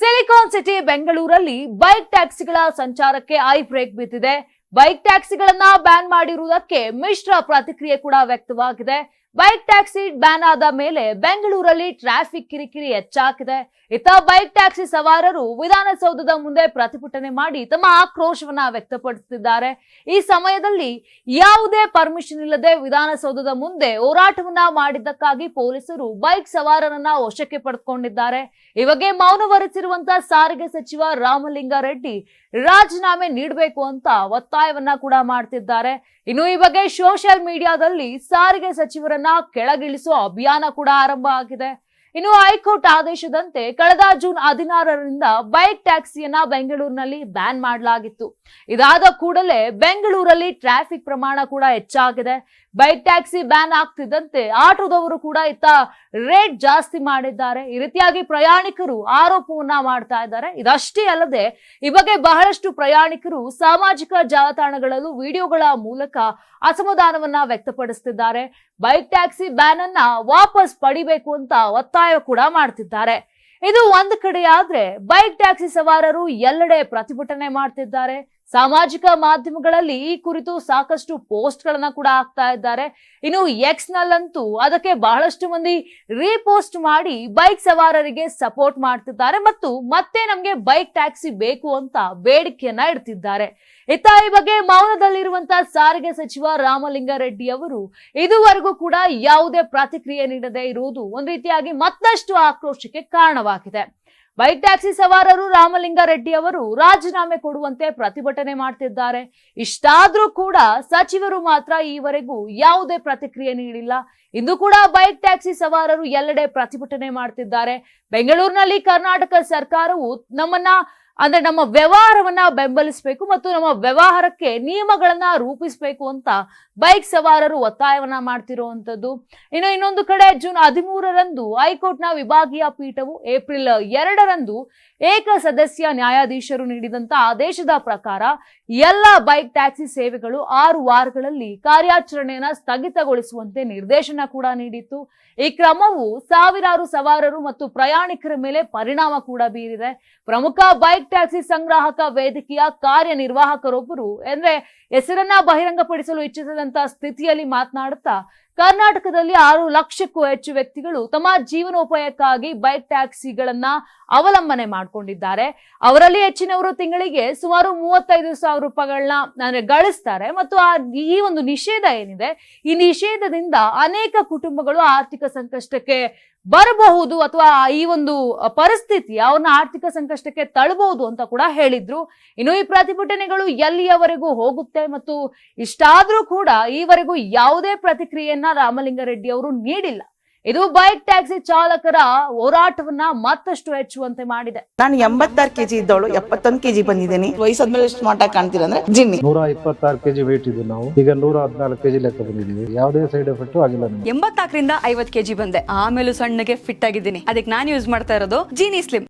Silicon city ಬೆಂಗಳೂರಲ್ಲಿ bike ಟ್ಯಾಕ್ಸಿಗಳ ಸಂಚಾರಕ್ಕೆ ಐ ಬ್ರೇಕ್ ಬಿದ್ದಿದೆ. ಬೈಕ್ ಟ್ಯಾಕ್ಸಿಗಳನ್ನ ಬ್ಯಾನ್ ಮಾಡಿರುವುದಕ್ಕೆ ಮಿಶ್ರ ಪ್ರತಿಕ್ರಿಯೆ ಕೂಡ ವ್ಯಕ್ತವಾಗಿದೆ. ಬೈಕ್ ಟ್ಯಾಕ್ಸಿ ಬ್ಯಾನ್ ಆದ ಮೇಲೆ ಬೆಂಗಳೂರಲ್ಲಿ ಟ್ರಾಫಿಕ್ ಕಿರಿಕಿರಿ ಹೆಚ್ಚಾಗಿದೆ. ಇತ್ತ ಬೈಕ್ ಟ್ಯಾಕ್ಸಿ ಸವಾರರು ವಿಧಾನಸೌಧದ ಮುಂದೆ ಪ್ರತಿಭಟನೆ ಮಾಡಿ ತಮ್ಮ ಆಕ್ರೋಶವನ್ನ ವ್ಯಕ್ತಪಡಿಸುತ್ತಿದ್ದಾರೆ. ಈ ಸಮಯದಲ್ಲಿ ಯಾವುದೇ ಪರ್ಮಿಷನ್ ಇಲ್ಲದೆ ವಿಧಾನಸೌಧದ ಮುಂದೆ ಹೋರಾಟವನ್ನ ಮಾಡಿದ್ದಕ್ಕಾಗಿ ಪೊಲೀಸರು ಬೈಕ್ ಸವಾರರನ್ನ ವಶಕ್ಕೆ ಪಡೆದುಕೊಂಡಿದ್ದಾರೆ ಈ ಬಗ್ಗೆ ಮೌನವರಿಸಿರುವಂತಹ ಸಾರಿಗೆ ಸಚಿವ ರಾಮಲಿಂಗಾರೆಡ್ಡಿ ರಾಜೀನಾಮೆ ನೀಡಬೇಕು ಅಂತ ಒತ್ತಾಯವನ್ನ ಕೂಡ ಮಾಡ್ತಿದ್ದಾರೆ. ಇನ್ನು ಈ ಬಗ್ಗೆ ಸೋಷಿಯಲ್ ಮೀಡಿಯಾದಲ್ಲಿ ಸಾರಿಗೆ ಸಚಿವರನ್ನ ಕೆಳಗಿಳಿಸುವ ಅಭಿಯಾನ ಕೂಡ ಆರಂಭ ಆಗಿದೆ. ಇನ್ನು ಹೈಕೋರ್ಟ್ ಆದೇಶದಂತೆ ಕಳೆದ ಜೂನ್ ಹದಿನಾರರಿಂದ ಬೈಕ್ ಟ್ಯಾಕ್ಸಿಯನ್ನ ಬೆಂಗಳೂರಿನಲ್ಲಿ ಬ್ಯಾನ್ ಮಾಡಲಾಗಿತ್ತು. ಇದಾದ ಕೂಡಲೇ ಬೆಂಗಳೂರಲ್ಲಿ ಟ್ರಾಫಿಕ್ ಪ್ರಮಾಣ ಕೂಡ ಹೆಚ್ಚಾಗಿದೆ. ಬೈಕ್ ಟ್ಯಾಕ್ಸಿ ಬ್ಯಾನ್ ಆಗ್ತಿದ್ದಂತೆ ಆಟೋದವರು ಕೂಡ ಇತ್ತ ರೇಟ್ ಜಾಸ್ತಿ ಮಾಡಿದ್ದಾರೆ. ಈ ರೀತಿಯಾಗಿ ಪ್ರಯಾಣಿಕರು ಆರೋಪವನ್ನ ಮಾಡ್ತಾ ಇದ್ದಾರೆ. ಇದಷ್ಟೇ ಅಲ್ಲದೆ ಈ ಬಗ್ಗೆ ಬಹಳಷ್ಟು ಪ್ರಯಾಣಿಕರು ಸಾಮಾಜಿಕ ಜಾಲತಾಣಗಳಲ್ಲೂ ವಿಡಿಯೋಗಳ ಮೂಲಕ ಅಸಮಾಧಾನವನ್ನ ವ್ಯಕ್ತಪಡಿಸುತ್ತಿದ್ದಾರೆ ಬೈಕ್ ಟ್ಯಾಕ್ಸಿ ಬ್ಯಾನ್ ಅನ್ನ ವಾಪಸ್ ಪಡಿಬೇಕು ಅಂತ ಒತ್ತಾಯ ಕೂಡ ಮಾಡ್ತಿದ್ದಾರೆ. ಇದು ಒಂದು ಕಡೆಯಾದ್ರೆ ಬೈಕ್ ಟ್ಯಾಕ್ಸಿ ಸವಾರರು ಎಲ್ಲೆಡೆ ಪ್ರತಿಭಟನೆ ಮಾಡ್ತಿದ್ದಾರೆ. ಸಾಮಾಜಿಕ ಮಾಧ್ಯಮಗಳಲ್ಲಿ ಈ ಕುರಿತು ಸಾಕಷ್ಟು ಪೋಸ್ಟ್ ಗಳನ್ನ ಕೂಡ ಹಾಕ್ತಾ ಇದ್ದಾರೆ. ಇನ್ನು ಎಕ್ಸ್ ನಲ್ಲಂತೂ ಅದಕ್ಕೆ ಬಹಳಷ್ಟು ಮಂದಿ ರೀಪೋಸ್ಟ್ ಮಾಡಿ ಬೈಕ್ ಸವಾರರಿಗೆ ಸಪೋರ್ಟ್ ಮಾಡ್ತಿದ್ದಾರೆ ಮತ್ತು ಮತ್ತೆ ನಮ್ಗೆ ಬೈಕ್ ಟ್ಯಾಕ್ಸಿ ಬೇಕು ಅಂತ ಬೇಡಿಕೆಯನ್ನ ಇಡ್ತಿದ್ದಾರೆ. ಇತ್ತ ಈ ಬಗ್ಗೆ ಮೌನದಲ್ಲಿರುವಂತಹ ಸಾರಿಗೆ ಸಚಿವ ರಾಮಲಿಂಗಾರೆಡ್ಡಿ ಅವರು ಇದುವರೆಗೂ ಕೂಡ ಯಾವುದೇ ಪ್ರತಿಕ್ರಿಯೆ ನೀಡದೇ ಇರುವುದು ಒಂದು ರೀತಿಯಾಗಿ ಮತ್ತಷ್ಟು ಆಕ್ರೋಶಕ್ಕೆ ಕಾರಣವಾಗಿದೆ. ಬೈಕ್ ಟ್ಯಾಕ್ಸಿ ಸವಾರರು ರಾಮಲಿಂಗಾರೆಡ್ಡಿ ಅವರು ರಾಜೀನಾಮೆ ಕೊಡುವಂತೆ ಪ್ರತಿಭಟನೆ ಮಾಡ್ತಿದ್ದಾರೆ. ಇಷ್ಟಾದ್ರೂ ಕೂಡ ಸಚಿವರು ಮಾತ್ರ ಈವರೆಗೂ ಯಾವುದೇ ಪ್ರತಿಕ್ರಿಯೆ ನೀಡಿಲ್ಲ. ಇಂದು ಕೂಡ ಬೈಕ್ ಟ್ಯಾಕ್ಸಿ ಸವಾರರು ಎಲ್ಲೆಡೆ ಪ್ರತಿಭಟನೆ ಮಾಡ್ತಿದ್ದಾರೆ. ಬೆಂಗಳೂರಿನಲ್ಲಿ ಕರ್ನಾಟಕ ಸರ್ಕಾರವು ನಮ್ಮನ್ನ ಅಂದ್ರೆ ನಮ್ಮ ವ್ಯವಹಾರವನ್ನ ಬೆಂಬಲಿಸಬೇಕು ಮತ್ತು ನಮ್ಮ ವ್ಯವಹಾರಕ್ಕೆ ನಿಯಮಗಳನ್ನ ರೂಪಿಸಬೇಕು ಅಂತ ಬೈಕ್ ಸವಾರರು ಒತ್ತಾಯವನ್ನ ಮಾಡ್ತಿರುವಂತದ್ದು ಇನ್ನು ಇನ್ನೊಂದು ಕಡೆ ಜೂನ್ ಹದಿಮೂರರಂದು ಹೈಕೋರ್ಟ್ನ ವಿಭಾಗೀಯ ಪೀಠವು ಏಪ್ರಿಲ್ ಎರಡರಂದು ಏಕ ಸದಸ್ಯ ನ್ಯಾಯಾಧೀಶರು ನೀಡಿದಂತ ಆದೇಶದ ಪ್ರಕಾರ ಎಲ್ಲ ಬೈಕ್ ಟ್ಯಾಕ್ಸಿ ಸೇವೆಗಳು ಆರು ವಾರಗಳಲ್ಲಿ ಕಾರ್ಯಾಚರಣೆಯನ್ನ ಸ್ಥಗಿತಗೊಳಿಸುವಂತೆ ನಿರ್ದೇಶನ ಕೂಡ ನೀಡಿತ್ತು. ಈ ಕ್ರಮವು ಸಾವಿರಾರು ಸವಾರರು ಮತ್ತು ಪ್ರಯಾಣಿಕರ ಮೇಲೆ ಪರಿಣಾಮ ಕೂಡ ಬೀರಿದೆ. ಪ್ರಮುಖ ಬೈಕ್ ಟ್ಯಾಕ್ಸಿ ಸಂಗ್ರಾಹಕ ವೇದಿಕೆಯ ಕಾರ್ಯನಿರ್ವಾಹಕರೊಬ್ಬರು. ಅಂದ್ರೆ ಹೆಸರನ್ನ ಬಹಿರಂಗಪಡಿಸಲು ಇಚ್ಛಿಸದಂತ ಸ್ಥಿತಿಯಲ್ಲಿ ಮಾತನಾಡುತ್ತಾ ಕರ್ನಾಟಕದಲ್ಲಿ ಆರು ಲಕ್ಷಕ್ಕೂ ಹೆಚ್ಚು ವ್ಯಕ್ತಿಗಳು ತಮ್ಮ ಜೀವನೋಪಾಯಕ್ಕಾಗಿ ಬೈಕ್ ಟ್ಯಾಕ್ಸಿಗಳನ್ನ ಅವಲಂಬನೆ ಮಾಡಿಕೊಂಡಿದ್ದಾರೆ. ಅವರಲ್ಲಿ ಹೆಚ್ಚಿನವರು ತಿಂಗಳಿಗೆ ಸುಮಾರು ಮೂವತ್ತೈದು ಸಾವಿರ ರೂಪಾಯಿಗಳನ್ನ ಅಂದ್ರೆ ಗಳಿಸ್ತಾರೆ. ಮತ್ತು ಆ ಈ ಒಂದು ನಿಷೇಧ ಏನಿದೆ, ಈ ನಿಷೇಧದಿಂದ ಅನೇಕ ಕುಟುಂಬಗಳು ಆರ್ಥಿಕ ಸಂಕಷ್ಟಕ್ಕೆ ಬರಬಹುದು ಅಥವಾ ಈ ಒಂದು ಪರಿಸ್ಥಿತಿ, ಅವ್ರನ್ನ ಆರ್ಥಿಕ ಸಂಕಷ್ಟಕ್ಕೆ ತಳ್ಳಬಹುದು ಅಂತ ಕೂಡ ಹೇಳಿದ್ರು. ಇನ್ನು ಈ ಪ್ರತಿಭಟನೆಗಳು ಎಲ್ಲಿಯವರೆಗೂ ಹೋಗುತ್ತೆ ಮತ್ತು ಇಷ್ಟಾದ್ರೂ ಕೂಡ ಈವರೆಗೂ ಯಾವುದೇ ಪ್ರತಿಕ್ರಿಯೆಯನ್ನ ರಾಮಲಿಂಗಾರೆಡ್ಡಿ ಅವರು ನೀಡಿಲ್ಲ. ಇದು ಬೈಕ್ ಟ್ಯಾಕ್ಸಿ ಚಾಲಕರ ಹೋರಾಟವನ್ನ ಮತ್ತಷ್ಟು ಹೆಚ್ಚುವಂತೆ ಮಾಡಿದೆ. ನಾನು ಎಂಬತ್ತಾರು ಕೆಜಿ ಇದ್ದವಳು ಎಪ್ಪತ್ತೊಂದು ಕೆಜಿ ಬಂದಿದ್ದೀನಿ. ವಯಸ್ಸಾದ್ಮೇಲೆ ಎಷ್ಟು ಆಗಿ ಕಾಣ್ತೀರ ಅಂದ್ರೆ ಜಿನ್ನಿ. ನೂರ ಇಪ್ಪತ್ತಾರು ಕೆಜಿ ವೇಟ್ ಇದ್ದು ನಾವು. ಈಗ ನೂರ ಹದಿನಾಲ್ಕು ಕೆಜಿ ಲೆಕ್ಕ ಬಂದಿದ್ದೀವಿ. ಯಾವುದೇ ಸೈಡ್ ಎಫೆಕ್ಟ್ ಆಗಿಲ್ಲ ನಮಗೆ. ಎಂಬತ್ನಾಲ್ಕರಿಂದ ಐವತ್ ಕೆಜಿ ಬಂದೆ. ಆಮೇಲೆ ಸಣ್ಣಗೆ ಫಿಟ್ ಆಗಿದ್ದೀನಿ. ಅದಕ್ಕೆ ನಾನು ಯೂಸ್ ಮಾಡ್ತಾ ಇರೋದು ಜೀನಿ ಸ್ಲಿಮ್